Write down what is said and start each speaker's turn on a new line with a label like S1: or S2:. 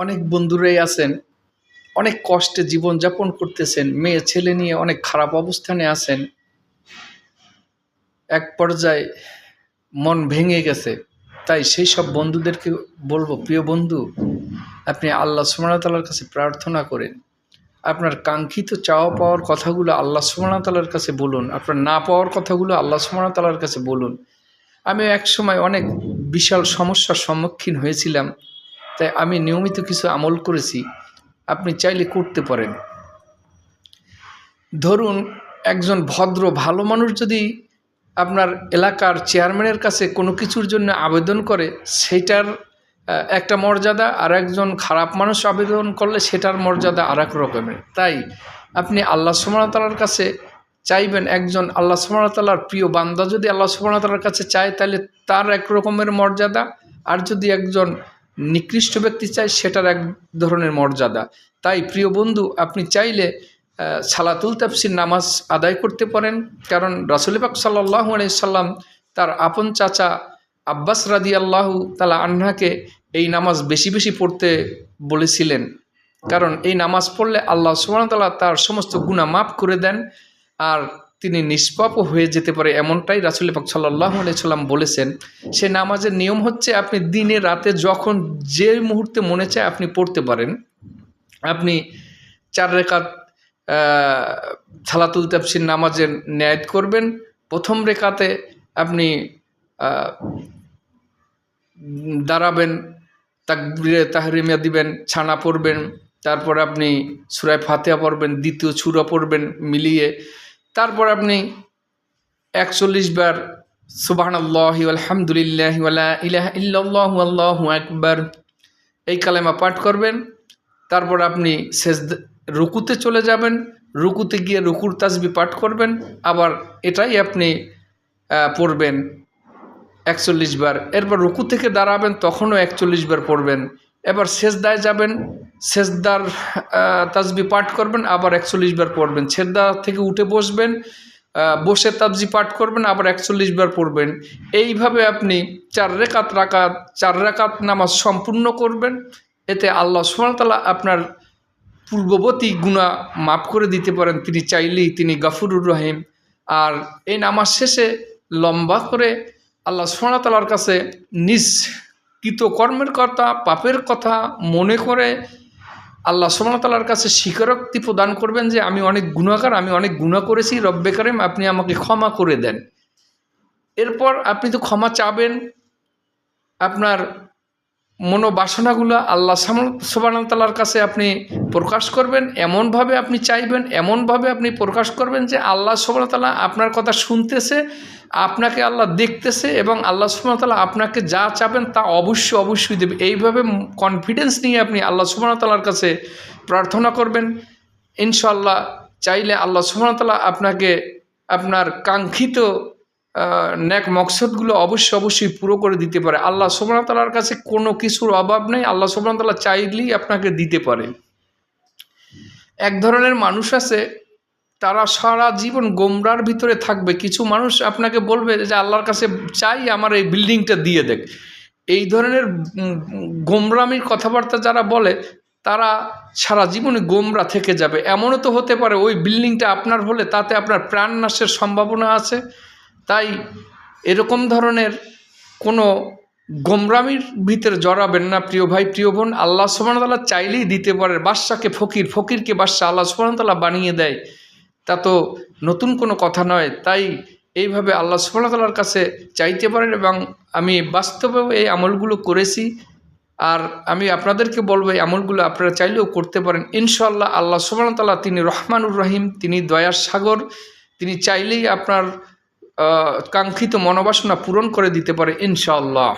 S1: অনেক বন্ধুরাই আছেন, অনেক কষ্টে জীবনযাপন করতেছেন, মেয়ে, ছেলে নিয়ে অনেক খারাপ অবস্থানে আছেন। এক পর্যায়ে মন ভেঙে গেছে। তাই সেই সব বন্ধুদেরকে বলব, প্রিয় বন্ধু, আপনি আল্লাহ সুমনতালার কাছে প্রার্থনা করেন। আপনার কাঙ্ক্ষিত চাওয়া পাওয়ার কথাগুলো আল্লাহ সুমনতালার কাছে বলুন। আপনার না পাওয়ার কথাগুলো আল্লাহ সুমনতালার কাছে বলুন। আমি এক সময় অনেক বিশাল সমস্যার সম্মুখীন হয়েছিলাম। তাই আমি নিয়মিত কিছু আমল করেছি, আপনি চাইলে করতে পারেন। ধরুন, একজন ভদ্র, ভালো মানুষ যদি আপনার এলাকার চেয়ারম্যানের কাছে কোনো কিছুর জন্য আবেদন করে, সেটার একটা মর্যাদা আর একজন খারাপ মানুষ আবেদন করলে সেটার মর্যাদা আর এক রকমের। তাই আপনি আল্লাহ সুমনতালার কাছে চাইবেন, একজন আল্লাহ সুমনতালার প্রিয় বান্দা যদি আল্লাহ সুমনতালার কাছে চায় তাহলে তার এক রকমের মর্যাদা। আর যদি একজন নিকৃষ্ট ব্যক্তি চায় সেটার এক ধরনের মর্যাদা। তাই প্রিয় বন্ধু, আপনি চাইলে সালাতুল তাফসির নামাজ আদায় করতে পারেন। কারণ রাসুল পাক সাল্লাহ সাল্লাম তার আপন চাচা আব্বাস রাদি আল্লাহ তালা আন্নাকে এই নামাজ বেশি বেশি পড়তে বলেছিলেন। কারণ এই নামাজ পড়লে আল্লাহ সুবাহতাল্লাহ তার সমস্ত গুণা মাফ করে দেন। আর তিনি নিষ্পাপও হয়ে যেতে পারে এমনটাই রাসুল পাক সাল্লাহ সাল্লাম বলেছেন। সে নামাজের নিয়ম হচ্ছে আপনি দিনে রাতে যখন যে মুহূর্তে মনে চায় আপনি পড়তে পারেন। আপনি চার রেখাত সালাতুল তাফসির নামাজের ন্যায় করবেন। প্রথম রেখাতে আপনি দাঁড়াবেন, তাকবিরে তাহরিমিয়া দিবেন, ছানা পড়বেন, তারপর আপনি সুরায় ফাতেহা পড়বেন, দ্বিতীয় ছুরা পড়বেন, মিলিয়ে তারপর আপনি একচল্লিশ বার সুবাহান আল্লাহ আলহামদুলিল্লাহ ইলাহ আল্লাহু আকবার এই কালেমা পাঠ করবেন। তারপর আপনি শেষ রুকুতে চলে যাবেন। রুকুতে গিয়ে রুকুর তাসবি পাঠ করবেন। আবার এটাই আপনি পড়বেন একচল্লিশ বার। এরপর রুকু থেকে দাঁড়াবেন, তখনও একচল্লিশ বার পড়বেন। এবার শেষদায় যাবেন আহ, তাসবি পাঠ করবেন আবার একচল্লিশ বার পড়বেন। ছেদা থেকে উঠে বসবেন বসে তাবজি পাঠ করবেন আবার একচল্লিশ বার পড়বেন। এইভাবে আপনি চার রেখাত রাকাত চার রেখাত নামাজ সম্পূর্ণ করবেন। এতে আল্লাহ সুমতলা আপনার পূর্ববর্তী গুণা মাফ করে দিতে পারেন। তিনি চাইলেই তিনি গাফুরুর রহিম। আর এই নামাজ শেষে লম্বা করে আল্লাহ সোনাতালার কাছে নিজ কৃত কর্মের কথা, পাপের কথা মনে করে আল্লাহ সোমতালার কাছে স্বীকারোক্তি প্রদান করবেন যে আমি অনেক গুণাকার আমি অনেক গুণা করেছি, রব্বে কারেম, আপনি আমাকে ক্ষমা করে দেন। এরপর আপনি তো ক্ষমা চাবেন, আপনার মনোবাসনাগুলো আল্লাহ সোবানতালার কাছে আপনি প্রকাশ করবেন, এমনভাবে আপনি চাইবেন, এমনভাবে আপনি প্রকাশ করবেন যে আল্লাহ সোবানতালা আপনার কথা শুনতেছে, আপনাকে আল্লাহ দেখতেছে এবং আল্লাহ সুবাহতাল্লাহ আপনাকে যা চাবেন তা অবশ্যই অবশ্যই দেবে। এইভাবে কনফিডেন্স নিয়ে আপনি আল্লাহ সুবাহতাল্লার কাছে প্রার্থনা করবেন। ইনশাল্লাহ চাইলে আল্লাহ সুবাহতাল্লাহ আপনাকে, আপনার কাঙ্ক্ষিত ন্যাক মকসদগুলো অবশ্যই অবশ্যই পুরো করে দিতে পারে। আল্লাহ সুবাহতাল্লার কাছে কোনো কিছুর অভাব নেই। আল্লাহ সুবাহতাল্লাহ চাইলেই আপনাকে দিতে পারে। এক ধরনের মানুষ আছে, তারা সারা জীবন গোমরার ভিতরে থাকবে। কিছু মানুষ আপনাকে বলবে যে, আল্লাহর কাছে চাই, আমার এই বিল্ডিংটা দিয়ে দেখ। এই ধরনের গোমরামির কথাবার্তা যারা বলে, তারা সারা জীবনে গোমরা থেকে যাবে। এমনও তো হতে পারে, ওই বিল্ডিংটা আপনার হলে তাতে আপনার প্রাণ নাশের সম্ভাবনা আছে। তাই এরকম ধরনের কোনো গোমরামির ভিতরে জড়াবেন না, প্রিয় ভাই, প্রিয় বোন। আল্লাহ সুবাহতাল্লাহ চাইলেই দিতে পারে। বাদশাকে ফকির, ফকিরকে বাদশাহ আল্লাহ সুবাহতাল্লাহ বানিয়ে দেয়। তা তো নতুন কোনো কথা নয়। তাই এইভাবে আল্লাহ সুবাহতাল্লার কাছে চাইতে পারেন এবং আমি বাস্তবে এই আমলগুলো করেছি। আর আমি আপনাদেরকে বলব, এই আমলগুলো আপনারা চাইলেও করতে পারেন। ইনশাল্লাহ আল্লাহ সুবাহতাল্লাহ তিনি রহমানুর রহিম, তিনি দয়ার সাগর। তিনি চাইলেই আপনার কাঙ্ক্ষিত মনোবাসনা পূরণ করে দিতে পারে ইনশাআল্লাহ।